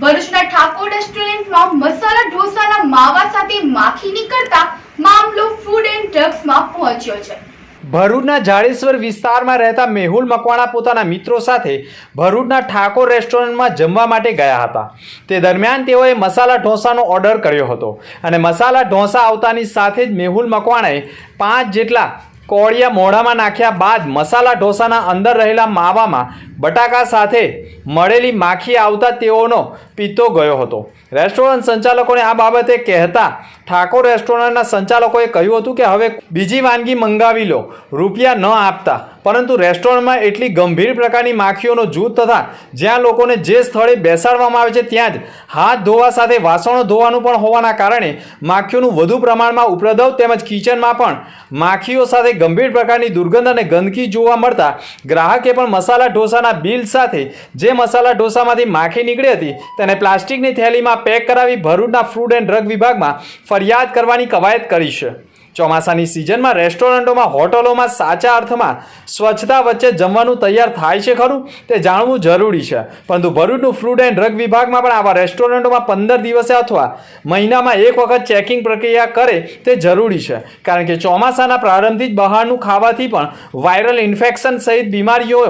ભરૂચના ઠાકોર રેસ્ટોરન્ટમાં મસાલા, ઢોસાના માવા સાથે માખી નીકળતા મામલો ફૂડ એન્ડ ડ્રગ્સમાં પહોંચ્યો છે. ભરૂચના જાડેશ્વર વિસ્તારમાં રહેતા મેહુલ મકવાણા પોતાના મિત્રો સાથે ભરૂચના ઠાકોર રેસ્ટોરન્ટમાં જમવા માટે ગયા હતા. તે દરમિયાન તેઓએ મસાલા, ઢોસાનો ઓર્ડર કર્યો હતો અને મસાલા, ઢોસા આવતાની સાથે જ મેહુલ મકવાણાએ પાંચ જેટલા કોળિયા મોઢામાં નાખ્યા બાદ મસાલા, ઢોસાના અંદર રહેલા માવામાં બટાકા સાથે મળેલી માખી આવતા તેઓનો પિત્તો ગયો હતો. રેસ્ટોરન્ટ સંચાલકોને આ બાબતે કહેતા ઠાકોર રેસ્ટોરન્ટના સંચાલકોએ કહ્યું હતું કે, હવે બીજી વાનગી મંગાવી લો. રૂપિયા ન આપતા. પરંતુ રેસ્ટોરન્ટમાં એટલી ગંભીર પ્રકારની માખીઓનો જૂથ તથા જ્યાં લોકોને જે સ્થળે બેસાડવામાં આવે છે, ત્યાં જ હાથ ધોવા સાથે વાસણો ધોવાનું પણ હોવાના કારણે માખીઓનું વધુ પ્રમાણમાં ઉપદ્રવ તેમજ કિચનમાં પણ માખીઓ સાથે ગંભીર પ્રકારની દુર્ગંધ અને ગંદકી જોવા મળતા ગ્રાહકે પણ મસાલા, ઢોસાના બિલ સાથે જે મસાલા ઢોસામાંથી માખી નીકળી હતી, તેને પ્લાસ્ટિકની થેલીમાં પેક કરાવી ભરૂચના ફૂડ એન્ડ ડ્રગ વિભાગમાં ફરિયાદ કરવાની કવાયત કરી છે. ચોમાસાની સિઝનમાં રેસ્ટોરન્ટોમાં, હોટલોમાં સાચા અર્થમાં સ્વચ્છતા વચ્ચે જમવાનું તૈયાર થાય છે ખરું? તે જાણવું જરૂરી છે. પરંતુ ભરૂચનું ફૂડ એન્ડ ડ્રગ વિભાગમાં પણ આવા રેસ્ટોરન્ટોમાં પંદર દિવસે અથવા મહિનામાં એક વખત ચેકિંગ પ્રક્રિયા કરે તે જરૂરી છે. કારણ કે ચોમાસાના પ્રારંભથી જ બહારનું ખાવાથી પણ વાયરલ ઇન્ફેક્શન સહિત બીમારીઓ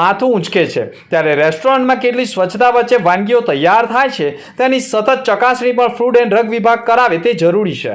માથું ઊંચકે છે. ત્યારે રેસ્ટોરન્ટમાં કેટલી સ્વચ્છતા વચ્ચે વાનગીઓ તૈયાર થાય છે તેની સતત ચકાસણી પણ ફૂડ એન્ડ ડ્રગ વિભાગ કરાવે તે જરૂરી છે.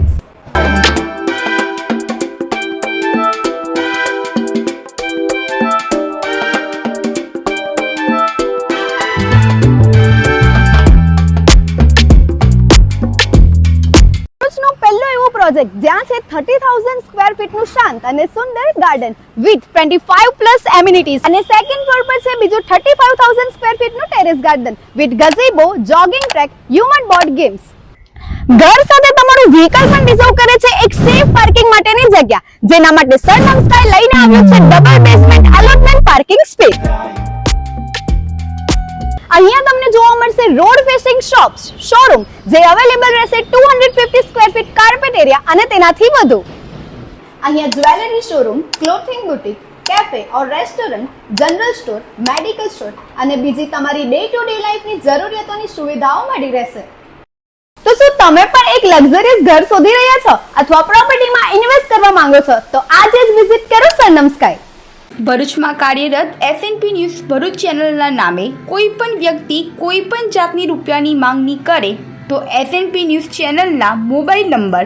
project જ્યાં છે થર્ટી થાઉઝન્ડ સ્ક્વેર ફીટનું શાંત અને સુંદર garden with twenty five plus amenities અને સેકન્ડ ફ્લોર પર છે બીજું thirty five thousand square ફીટનું terrace garden with gazebo jogging track human board games ઘર સાથે તમારું વ્હીકલ પણ રિઝર્વ કરે છે એક સેફ પાર્કિંગ માટેની જગ્યા, જેના માટે સરનમ સ્કાય લઈને આવ્યો છે double basement allotment parking space અહીંયા તમને જોવા મળશે રોડ ફેસિંગ શોપ્સ શોરૂમ જે અવેલેબલ રહેશે 250 સ્ક્વેર ફીટ કાર્પેટ એરિયા અને તેનાથી વધુ. અહીંયા jewellery showroom clothing boutique cafe or restaurant general store medical store અને બીજી તમારી ડે ટુ ડે લાઈફની જરૂરિયાતોની સુવિધાઓ મળી રહેશે. તો શું તમે પણ એક લક્ઝરિયસ ઘર શોધી રહ્યા છો અથવા પ્રોપર્ટીમાં ઇન્વેસ્ટ કરવા માંગો છો? તો આજે જ વિઝિટ કરો સરનમ સ્કાય ભરૂચમાં કાર્યરત એસએનપી ન્યૂઝ ભરૂચ ચેનલના નામે કોઈ પણ વ્યક્તિ કોઈ પણ જાતની રૂપિયાની માંગણી કરે તો એસએનપી ન્યૂઝ ચેનલના મોબાઈલ નંબર